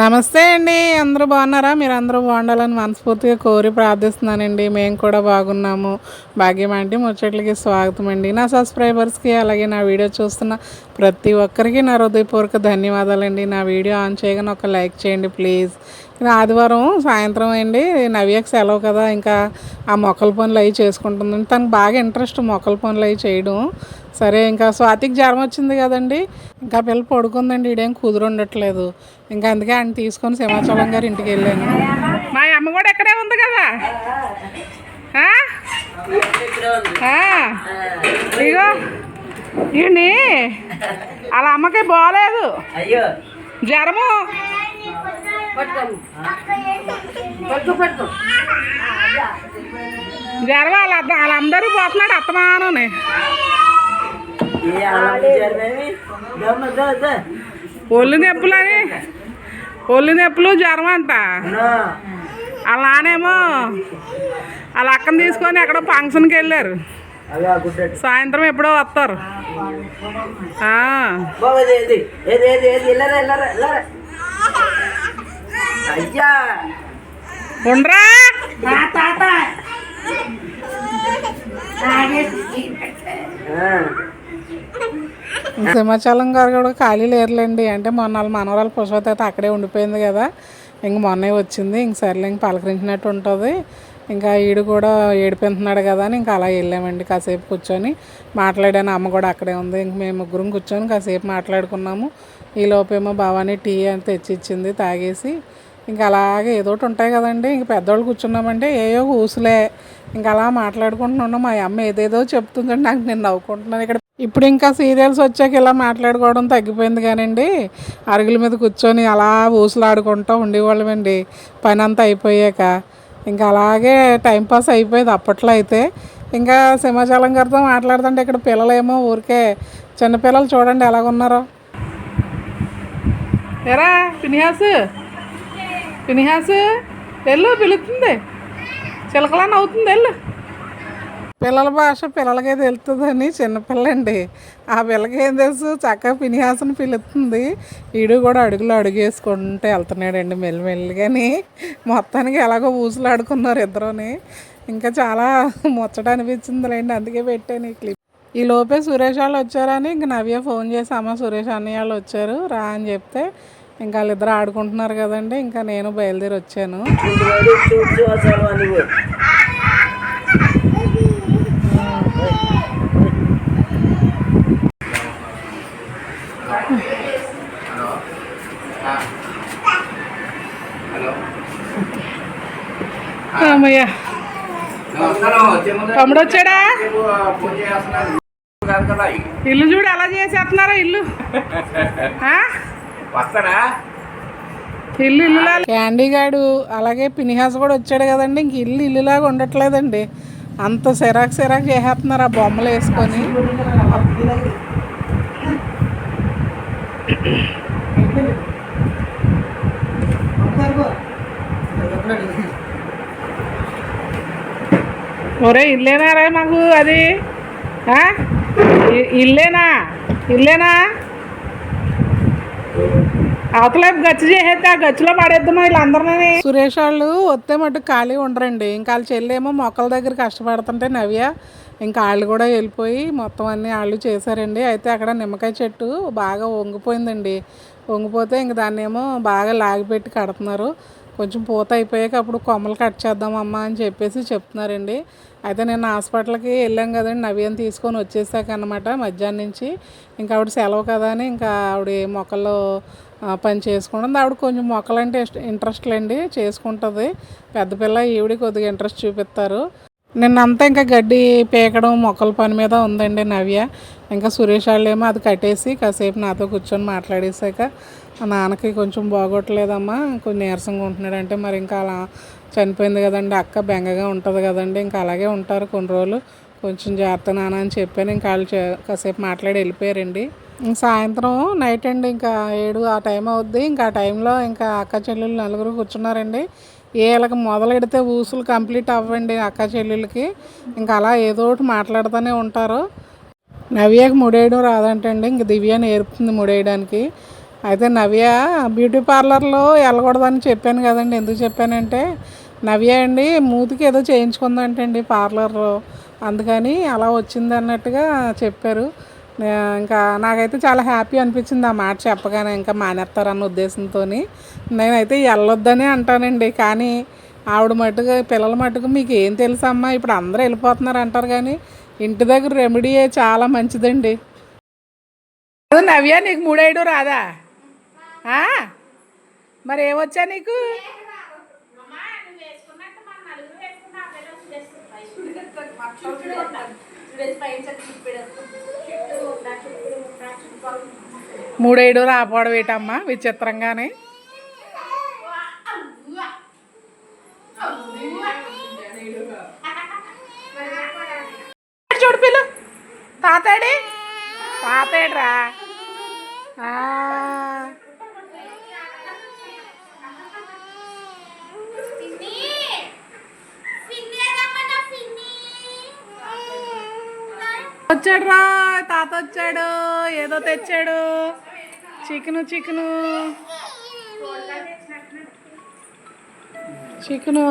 నమస్తే అండి. అందరూ బాగున్నారా? మీరు అందరూ బాగుండాలని మనస్ఫూర్తిగా కోరి ప్రార్థిస్తున్నానండి. మేము కూడా బాగున్నాము. భాగ్యం అంటే ముచ్చట్లకి స్వాగతం అండి. నా సబ్స్క్రైబర్స్కి అలాగే నా వీడియో చూస్తున్న ప్రతి ఒక్కరికి నా హృదయపూర్వక ధన్యవాదాలండి. నా వీడియో ఆన్ చేయగానే ఒక లైక్ చేయండి ప్లీజ్. ఆదివారం సాయంత్రం అండి నవ్యకు సెలవు కదా ఇంకా ఆ మొక్కల పనులు అవి చేసుకుంటుంది తనకు బాగా ఇంట్రెస్ట్ మొక్కల పనులు అవి చేయడం. సరే ఇంకా స్వాతికి జ్వరం వచ్చింది కదండి ఇంకా పిల్ల పడుకుందండి ఈడేం కుదురు ఉండట్లేదు. ఇంకా అందుకే ఆయన తీసుకొని సింహాచలం గారి ఇంటికి వెళ్ళాను. మా అమ్మ కూడా ఎక్కడే ఉంది కదా. ఇగో ఈయన్ని వాళ్ళ అమ్మకి బాగాలేదు అద్ద- వాళ్ళందరూ పోతున్నాడు ద ఒళ్ళు నొప్పులని. ఒళ్ళు నొప్పులు జ్వరం అంట. నో వాళ్ళ అక్కని తీసుకొని ఎక్కడో ఫంక్షన్కి వెళ్ళారు. సాయంత్రం ఎప్పుడో వస్తారు ఆ, బాబు ఏది ఏది ఏది ఏది ఏది ఇల్లరా ఇల్లరా ఇల్లరా అయ్యా. ఉండరా ఆ. సింహాచలం గారు కూడా ఖాళీ లేరులేండి. అంటే మొన్న వాళ్ళ మనవరాలు పుష్పత అయితే అక్కడే ఉండిపోయింది కదా. ఇంక మొన్నే వచ్చింది. ఇంక సర్లే ఇంక పలకరించినట్టు ఉంటుంది. ఇంకా ఈడు కూడా ఏడిపోతున్నాడు కదా అని ఇంకా అలా వెళ్ళామండి కాసేపు కూర్చొని. మాట్లాడాను అమ్మ కూడా అక్కడే ఉంది. ఇంక మేము ముగ్గురం కూర్చొని కాసేపు మాట్లాడుకున్నాము. ఈ లోపేమో భవానీ టీ అని తెచ్చి ఇచ్చింది తాగేసి. ఇంకా అలాగే ఏదో ఒకటి ఉంటాయి కదండి. ఇంక పెద్దవాళ్ళు కూర్చున్నామంటే ఏయో ఊసులే. ఇంకా అలా మాట్లాడుకుంటున్నాను. మా అమ్మ ఏదేదో చెప్తుందండి నాకు నేను నవ్వుకుంటున్నాను. ఇక్కడ ఇప్పుడు ఇంకా సీరియల్స్ వచ్చాక ఇలా మాట్లాడుకోవడం తగ్గిపోయింది కానండి. అరుగుల మీద కూర్చొని అలా ఊసులాడుకుంటూ ఉండేవాళ్ళమండి. పని అంతా అయిపోయాక. ఇంకా అలాగే టైంపాస్ అయిపోయేది అప్పట్లో అయితే. ఇంకా సింహాచలం గారితో మాట్లాడుతుంటే ఇక్కడ పిల్లలేమో ఊరికే చిన్నపిల్లలు చూడండి ఎలాగున్నారో. ఎరా పినిహాస్ పినిహాస్ వెళ్ళు పిలుతుంది. చిలకలా నవ్వుతుంది వెళ్ళు. పిల్లల భాష పిల్లలకే తెలుస్తుందని చిన్నపిల్లండి ఆ పిల్లకి ఏం తెలుసు? చక్కగా పినిహాసను పిలుస్తుంది ఈడు కూడా అడుగులు అడుగు వేసుకుంటూ వెళ్తున్నాడండి మెల్లిమెల్లిగాని. మొత్తానికి ఎలాగో ఊసులాడుకున్నారు ఇద్దరుని. ఇంకా చాలా ముచ్చట అనిపించిందిలేండి అందుకే పెట్టాను ఈ క్లిప్. ఈ లోపే సురేష్ వాళ్ళు వచ్చారని ఇంక నవ్య ఫోన్ చేసి అమ్మ సురేష్ అన్నయ్య వాళ్ళు వచ్చారు రా అని చెప్తే ఇంకా వాళ్ళిద్దరు ఆడుకుంటున్నారు కదండి ఇంకా నేను బయలుదేరి వచ్చాను. ఇంటి చూసాను తమ్ముడు వచ్చాడా? ఇల్లు చూడు ఎలా చేసేస్తున్నారా ఇల్లు. ఆ? వస్తారా ఇల్లు ఇల్లులా క్యాండీ గాడు అలాగే పినిహాస్ కూడా వచ్చాడు కదండి. ఇంక ఇల్లు ఇల్లులాగా ఉండట్లేదండి. అంత సిరాక్ సిరాక్ చేసేస్తున్నారు ఆ బొమ్మలు వేసుకొని. ఒరే ఇల్లేనా రా మాకు అది? ఇల్లేనా? ఇల్లేనా? అవతల గచ్చి చేసేస్తే ఆ గచ్చిలో పడేద్దామా వీళ్ళందరినీ సురేష్ వాళ్ళు వస్తే మటు ఖాళీ ఉండరండి. ఇంకా వాళ్ళ చెల్లేమో మొక్కల దగ్గర కష్టపడుతుంటే నవ్య ఇంకా వాళ్ళు కూడా వెళ్ళిపోయి మొత్తం అన్నీ వాళ్ళు చేశారండి. అయితే అక్కడ నిమ్మకాయ చెట్టు బాగా వంగిపోయిందండి. వంగిపోతే ఇంక దాన్ని ఏమో బాగా లాగిపెట్టి కడుతున్నారు. కొంచెం పూత అయిపోయాక అప్పుడు కొమ్మలు కట్ చేద్దాం అమ్మా అని చెప్పేసి చెప్తున్నారండి. అయితే నేను హాస్పిటల్కి వెళ్ళాం కదండి. నవ్యం తీసుకొని వచ్చేసాక అనమాట మధ్యాహ్నం నుంచి. ఇంకా ఆవిడ సెలవు కదా అని ఇంకా ఆవిడ మొక్కల్లో పని చేసుకుంటుంది. ఆవిడ కొంచెం మొక్కలంటే ఇంట్రెస్ట్ లేండి. చేసుకుంటుంది. పెద్ద పిల్ల ఈవిడ కొద్దిగా ఇంట్రెస్ట్ చూపిస్తారు. నిన్నంతా ఇంకా గడ్డి పీకడం మొక్కల పని మీద ఉందండి నవ్య. ఇంకా సురేష్ వాళ్ళేమో అది కట్టేసి కాసేపు నాతో కూర్చొని మాట్లాడేసాక నాన్నకి కొంచెం బాగోట్లేదమ్మా. కొంచెం నీరసంగా ఉంటున్నాడు అంటే మరి ఇంకా అలా చనిపోయింది కదండి. అక్క బెంగగా ఉంటుంది కదండి. ఇంకా అలాగే ఉంటారు కొన్ని రోజులు. కొంచెం జాగ్రత్త నాన్న అని చెప్పాను. ఇంకా వాళ్ళు చే- కాసేపు మాట్లాడి వెళ్ళిపోయారండి. సాయంత్రం నైట్ అండి ఇంకా ఏడు ఆ టైం అవుద్ది. ఇంకా ఆ టైంలో ఇంకా అక్క చెల్లెళ్ళు నలుగురు కూర్చున్నారండి. వీళ్ళకి మొదలెడితే ఊసులు కంప్లీట్ అవ్వండి అక్క చెల్లెళ్ళకి. ఇంకా అలా ఏదో ఒకటి మాట్లాడుతూనే ఉంటారు. నవ్యకి ముడేయడం రాదంటండి. ఇంక దివ్య నేర్పుతుంది ముడేయడానికి. అయితే నవ్య బ్యూటీ పార్లర్లో వెళ్ళకూడదని చెప్పాను కదండి. ఎందుకు చెప్పానంటే నవ్య అండి మూతికి ఏదో చేయించుకుందంటండి పార్లర్లో. అందుకని అలా వచ్చింది అన్నట్టుగా చెప్పారు. ఇంకా నాకైతే చాలా హ్యాపీ అనిపించింది ఆ మాట చెప్పగానే ఇంకా మానేస్తారన్న ఉద్దేశంతో నేనైతే వెళ్ళొద్దనే అంటానండి. కానీ ఆవిడ మటుకు పిల్లల మటుకు మీకు ఏం తెలుసమ్మా ఇప్పుడు అందరూ వెళ్ళిపోతున్నారు అంటారు కానీ ఇంటి దగ్గర రెమెడీయే చాలా మంచిదండి. నవ్య నీకు మూడేడు రాదా? మరి ఏమొచ్చా నీకు? మూడేడు రాపోవడం ఏటమ్మా విచిత్రంగానే? చూడు పిల్ల. తాతాడి రా వచ్చాడు రా తాత వచ్చాడు ఏదో తెచ్చాడు. Chicken chicken. చికెను.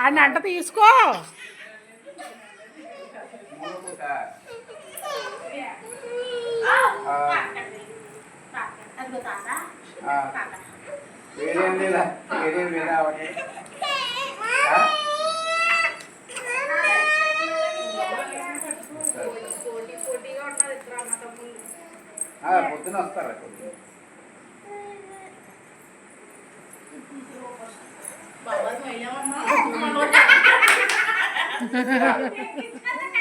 అని అంట తీసుకో. వేరేం లేదా వేరేం లేదా ఒకటి పొద్దున వస్తారా పొద్దున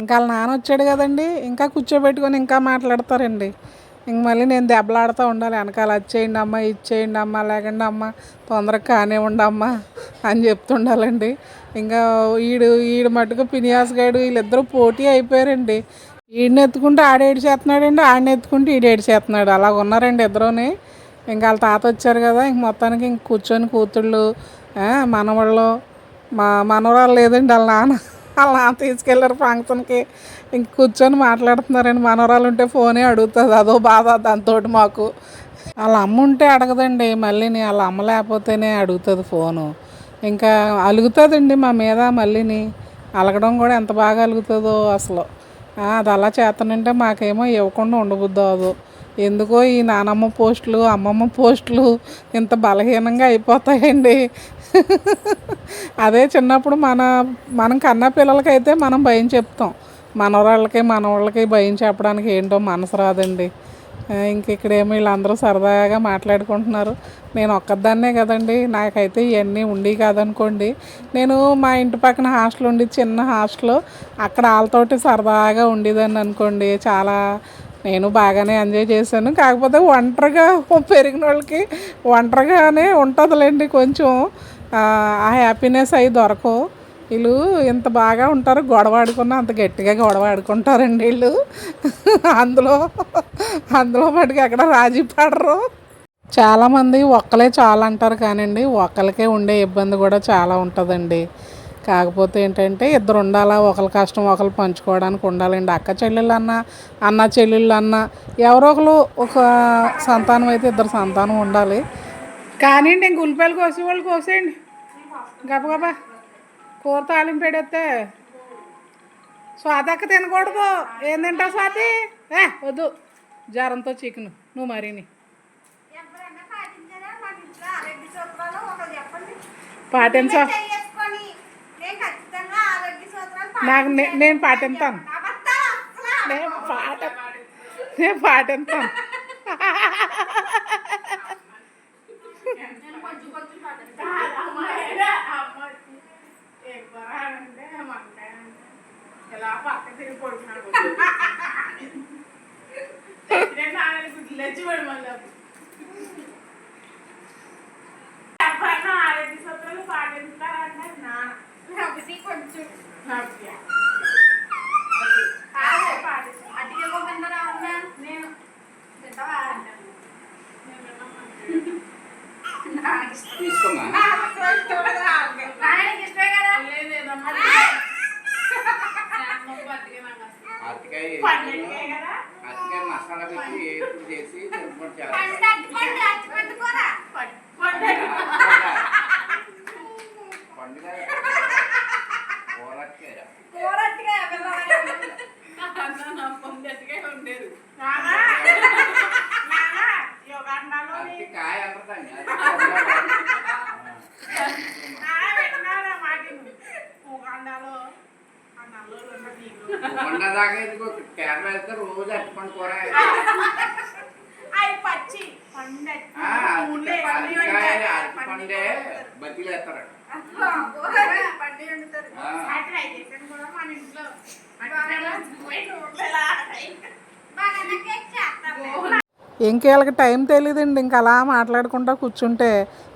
ఇంకా వాళ్ళ నాన్న వచ్చాడు కదండి. ఇంకా కూర్చోబెట్టుకొని ఇంకా మాట్లాడతారండి. ఇంక మళ్ళీ నేను దెబ్బలాడుతూ ఉండాలి. వెనకాల అది చేయండి అమ్మ ఇది చేయండి లేకండి అమ్మ తొందరగా కానివ్వండి అమ్మ అని చెప్తుండాలండి. ఇంకా ఈడు ఈడు మటుకు పినియాస్ గాడు వీళ్ళిద్దరూ పోటీ అయిపోయారండి. ఈడిని ఎత్తుకుంటే ఆడేడు చేస్తున్నాడండి ఆడిని ఎత్తుకుంటే ఈడేడు చేస్తున్నాడు. అలా ఉన్నారండి ఇద్దరుని. ఇంకా వాళ్ళ తాత వచ్చారు కదా ఇంక మొత్తానికి ఇంక కూర్చొని కూతుళ్ళు మనవాళ్ళు మా మనవరాలు లేదండి వాళ్ళ నాన్న. అలా తీసుకెళ్ళారు ఫంక్షన్కి ఇంక కూర్చొని మాట్లాడుతున్నారండి. మనవరాలు ఉంటే ఫోనే అడుగుతుంది. అదో బాధ దాంతో మాకు. వాళ్ళ అమ్మ ఉంటే అడగదండి. మళ్ళీని వాళ్ళ అమ్మ లేకపోతేనే అడుగుతుంది ఫోను. ఇంకా అలుగుతుందండి మా మీద మళ్ళీని. అలగడం కూడా ఎంత బాగా అలుగుతుందో అసలు. అది అలా చేతనంటే మాకేమో ఇవ్వకుండా ఉండబుద్దు అదో ఎందుకో ఈ నానమ్మ పోస్టులు అమ్మమ్మ పోస్టులు ఇంత బలహీనంగా అయిపోతాయండి. అదే చిన్నప్పుడు మన మనం కన్న పిల్లలకైతే మనం భయం చెప్తాం. మనవరాళ్ళకి మనవాళ్ళకి భయం చెప్పడానికి ఏంటో మనసు రాదండి. ఆ, ఇంక ఇక్కడేమో వీళ్ళందరూ సరదాగా మాట్లాడుకుంటున్నారు. నేను ఒక్కదాన్నే కదండి. నాకైతే ఇవన్నీ ఉండి కాదనుకోండి. నేను మా ఇంటి పక్కన హాస్టల్ ఉండి చిన్న హాస్టల్ అక్కడ వాళ్ళతోటి సరదాగా ఉండేదాన్ని అనుకోండి. చాలా నేను బాగానే ఎంజాయ్ చేశాను. కాకపోతే ఒంటరిగా పెరిగిన వాళ్ళకి ఒంటరిగానే ఉంటుందిలేండి కొంచెం. ఆ, హ్యాపీనెస్ అవి దొరకవు. వీళ్ళు ఇంత బాగా ఉంటారు గొడవ ఆడుకున్నా అంత గట్టిగా గొడవ ఆడుకుంటారండి వీళ్ళు. అందులో అందులో మటుకు ఎక్కడ రాజీ పడరు. చాలామంది ఒక్కలే చాలా అంటారు కానండి ఒక్కలకే ఉండే ఇబ్బంది కూడా చాలా ఉంటుందండి. కాకపోతే ఏంటంటే ఇద్దరు ఉండాలా ఒకరి కష్టం ఒకరు పంచుకోవడానికి ఉండాలండి. అక్క చెల్లెళ్ళు అన్న అన్న చెల్లెళ్ళు అన్న ఎవరో ఒకరు ఒక సంతానం అయితే ఇద్దరు సంతానం ఉండాలి. కానీ ఇంక ఉల్లిపాయలు కోసే వాళ్ళు కోసేయండి. గబగబా కూర తాలింపు పెడితే స్వాతి అక్క తినకూడదు ఏం తింటావు స్వాతి? ఏ వద్దు. జ్వరంతో చికెన్. నువ్వు మరీని. పాటించా. నాకు నేను పాట ఎంతాను? నేను పాట నేను పాట ఎంతాను? పాట ఎంత నాన్న. కొంచెం 那边 కూర పచ్చి పండు. ఆ, అరటి- అరటికాయ అరటిపండే బతిలు వేస్తారు పండు వండుతారు. ఆ. అట్లా అయితే కూడా మన ఇంట్లో బాగా ఇంక వీళ్ళకి టైం తెలియదండి ఇంకా అలా మాట్లాడుకుంటూ కూర్చుంటే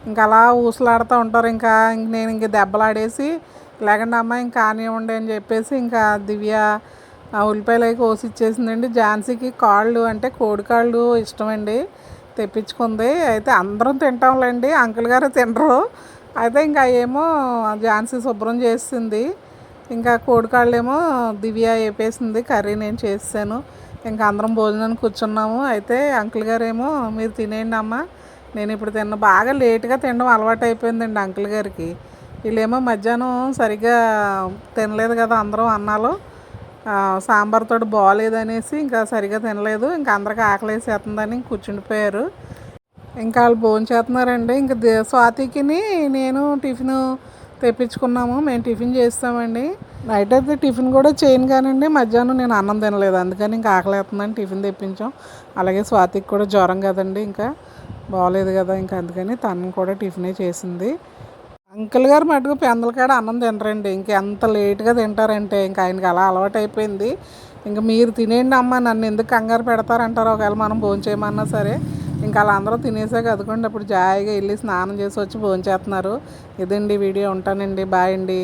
ఇంకా అలా ఊసలాడుతూ ఉంటారు. ఇంకా ఇంక నేను ఇంక దెబ్బలాడేసి లేకండి అమ్మ ఇంకా కానివ్వండి అని చెప్పేసి ఇంకా దివ్య ఉల్లిపాయలు అవి కోసి ఇచ్చేసిందండి. ఝాన్సీకి కాళ్ళు అంటే కోడి కాళ్ళు ఇష్టమండి. తెప్పించుకుంది. అయితే అందరం తింటాంలేండి. అంకుల్ గారు తినరు. అయితే ఇంకా ఏమో ఝాన్సీ శుభ్రం చేసింది. ఇంకా కోడికాళ్ళేమో దివ్య వేపేసింది. కర్రీ నేను చేసాను ఇంకా అందరం భోజనానికి కూర్చున్నాము. అయితే అంకుల్ గారేమో మీరు తినేయండి అమ్మ. నేను ఇప్పుడు తిన్న బాగా లేట్గా తినడం అలవాటు అయిపోయిందండి అంకుల్ గారికి. వీళ్ళేమో మధ్యాహ్నం సరిగ్గా తినలేదు కదా అందరం అన్నాలు. సాంబార్తో బాగోలేదనేసి ఇంకా సరిగ్గా తినలేదు. ఇంకా అందరికి ఆకలేసేస్తుందని కూర్చుండిపోయారు. ఇంకా వాళ్ళు భోజనం చేస్తున్నారండి. ఇంకా దే- స్వాతికిని నేను టిఫిన్ తెప్పించుకున్నాము. మేము టిఫిన్ చేస్తామండి. నైట్ అయితే టిఫిన్ కూడా చేయను కానండి. మధ్యాహ్నం నేను అన్నం తినలేదు. అందుకని ఇంకా ఆకలేస్తుందని టిఫిన్ తెప్పించాం. అలాగే స్వాతికి కూడా జ్వరం కదండి. ఇంకా బాగోలేదు కదా. ఇంకా అందుకని తను కూడా టిఫినే చేసింది. అంకుల్ గారు మటుకు పెందలకాడ అన్నం తినరండి. ఇంక ఎంత లేట్గా తింటారంటే ఇంకా ఆయనకి అలా అలవాటు అయిపోయింది ఇంకా మీరు తినేయండి అమ్మ నన్ను ఎందుకు కంగారు పెడతారంటారు ఒకవేళ మనం భోజనం చేయమన్నా సరే. ఇంకా అలా అందరూ తినేసాక అదుకోండి అప్పుడు జాయిగా వెళ్ళి స్నానం చేసి వచ్చి భోంచేస్తున్నారు ఇదండి వీడియో ఉంటానండి. బాయ్ అండి.